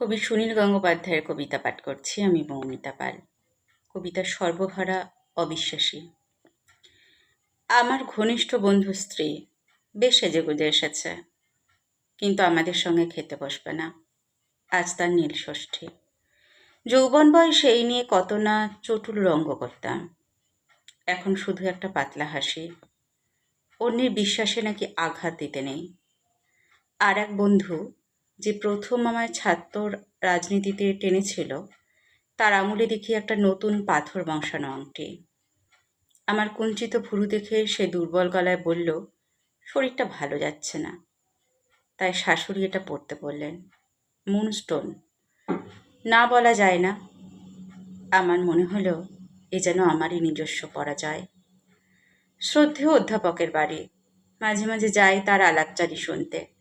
কবি সুনীল গঙ্গোপাধ্যায়ের কবিতা পাঠ করছি আমি, মৌমিতা পাল। কবিতার সর্বহারা অবিশ্বাসী। আমার ঘনিষ্ঠ বন্ধু স্ত্রী, বেশ সেজেগুজে এসেছে, কিন্তু আমাদের সঙ্গে খেতে বসবে না। আজ তার নীল ষষ্ঠী। যৌবন বয়সে এই নিয়ে কত না চটুল রঙ্গ করতাম। এখন শুধু একটা পাতলা হাসি। অন্যের বিশ্বাসে নাকি আঘাত দিতে নেই। আর এক বন্ধু যে প্রথম আমার ছাত্র রাজনীতিতে টেনেছিল, তার আঙুলে দেখি একটা নতুন পাথর বংশানো আংটি আমার কুঞ্চিত ভুরু দেখে সে দুর্বল গলায় বলল, শরীরটা ভালো যাচ্ছে না। তাই শাশুড়ি এটা পড়তে বললেন, মুনস্টোন, না বলা যায় না। আমার মনে হলো, এ যেন আমারই নিজস্ব পরাজয়। শ্রদ্ধেয় অধ্যাপকের বাড়ি, মাঝে মাঝে যাই তার আলাপচারি শুনতে।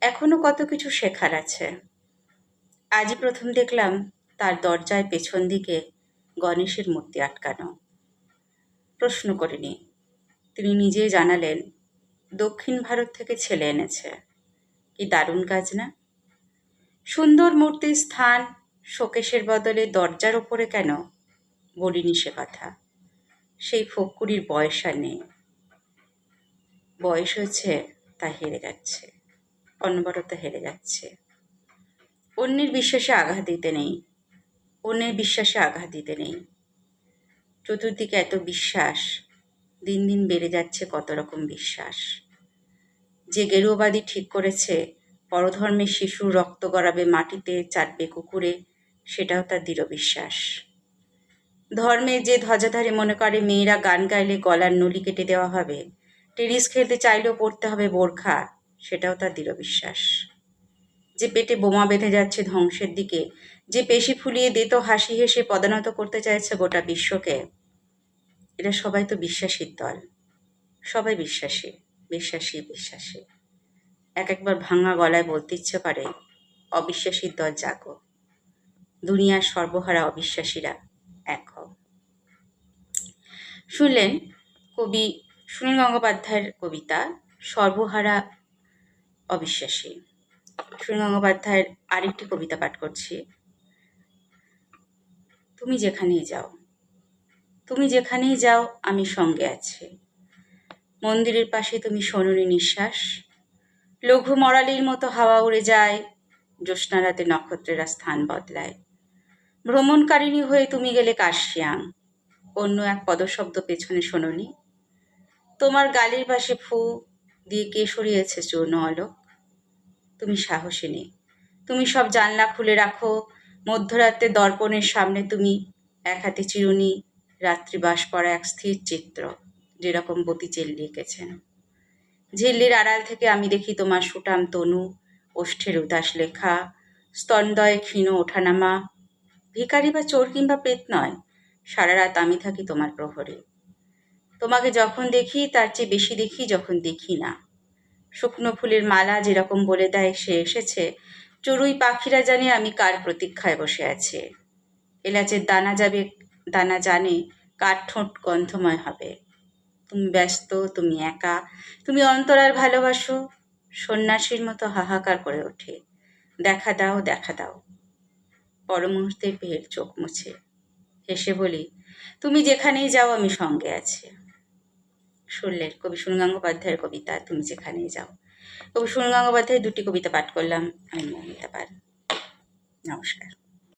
এখনও কত কিছু শেখার আছে। আজই প্রথম দেখলাম তার দরজায় পেছন দিকে গণেশের মূর্তি আটকানো। প্রশ্ন করিনি। তিনি নিজেই জানালেন, দক্ষিণ ভারত থেকে ছেলে এনেছে। কি দারুণ কাজ না? সুন্দর মূর্তির স্থান, শোকেশের বদলে দরজার ওপরে কেন? বলিনি সে কথা। সেই ফক্কুরির বয়স আর নেই। বয়স হয়েছে, তা হেরে যাচ্ছে। অনবরত হেরে যাচ্ছে। অন্যের বিশ্বাসে আঘাত দিতে নেই। অন্যের বিশ্বাসে আঘাত দিতে নেই। চতুর্দিকে এত বিশ্বাস, দিন দিন বেড়ে যাচ্ছে কত রকম বিশ্বাস। যে গেরুবাদী ঠিক করেছে পরধর্মের শিশু রক্ত গড়াবে মাটিতে, চাটবে কুকুরে, সেটাও তার দৃঢ় বিশ্বাস। ধর্মে যে ধ্বজাধারে মনে করে, মেয়েরা গান গাইলে গলার নলি কেটে দেওয়া হবে। টেনিস খেলতে চাইলেও পড়তে হবে বোরখা। সেটাও তার দৃঢ় বিশ্বাস। যে পেটে বোমা বেঁধে যাচ্ছে ধ্বংসের দিকে, যে পেশি ফুলিয়ে দিত হাসি হেসে পদানত করতে চাইছে গোটা বিশ্বকে, এরা সবাই তো বিশ্বাসীর দল। সবাই বিশ্বাসী বিশ্বাসী বিশ্বাসী। এক একবার ভাঙা গলায় বলতে ইচ্ছে করে, অবিশ্বাসীর দল জাগো। দুনিয়ার সর্বহারা অবিশ্বাসীরা এক শুনলেন কবি সুনীল গঙ্গোপাধ্যায়ের কবিতা, সর্বহারা অবিশ্বাসী। সুনীল গঙ্গোপাধ্যায়ের আরেকটি কবিতা পাঠ করছি। তুমি যেখানেই যাও, তুমি যেখানেই যাও, আমি সঙ্গে আছি। মন্দিরের পাশে তুমি শোনুনি নিঃশ্বাস। লঘু মরালির মতো হাওয়া উড়ে যায়। জ্যোৎস্না রাতে নক্ষত্রেরা স্থান বদলায়। ভ্রমণকারিণী হয়ে তুমি গেলে কাশিয়াং। অন্য এক পদশব্দ পেছনে শোনোনি তোমার গালির পাশে ফু দিয়ে কে সরিয়েছে চূর্ণ অলোক তুমি সাহসী নেই। তুমি সব জানলা খুলে রাখো, মধ্যরাতে দর্পণের সামনে তুমি এক হাতে চিরুনি রাত্রিবাস পড়া এক স্থির চিত্র, যেরকম বতি চেল্লি এঁকেছেন ঝিল্লির আড়াল থেকে আমি দেখি তোমার সুটাম তনু, ওষ্ঠের উদাস লেখা স্তন্দয়ে ক্ষীণ ওঠানামা। ভিখারি বা চোর কিংবা পেত নয়, সারা রাত আমি থাকি তোমার প্রহরে। তোমাকে যখন দেখি, তার চেয়ে বেশি দেখি যখন দেখি না। শুকনো ফুলের মালা যেরকম বলে দেয় সে এসেছে। চড়ুই পাখিরা জানে আমি কার প্রতীক্ষায় বসে আছে। এলাচের দানা যাবে, দানা জানে কার ঠোঁট গন্ধময় হবে। তুমি ব্যস্ত, তুমি একা, তুমি অন্তরার ভালোবাসো, সন্ন্যাসীর মতো হাহাকার করে ওঠে। দেখা দাও দেখা দাও। পর মুহূর্তে পেয়ের চোখ মুছে। হেসে বলি, তুমি যেখানেই যাও, আমি সঙ্গে আছি। শুনলেন কবি সুন গঙ্গোপাধ্যায়ের কবিতা, তুমি যেখানে যাও। কবি সুন গঙ্গোপাধ্যায়ের দুটি কবিতা পাঠ করলাম, আমি মমিতা পাল। নমস্কার।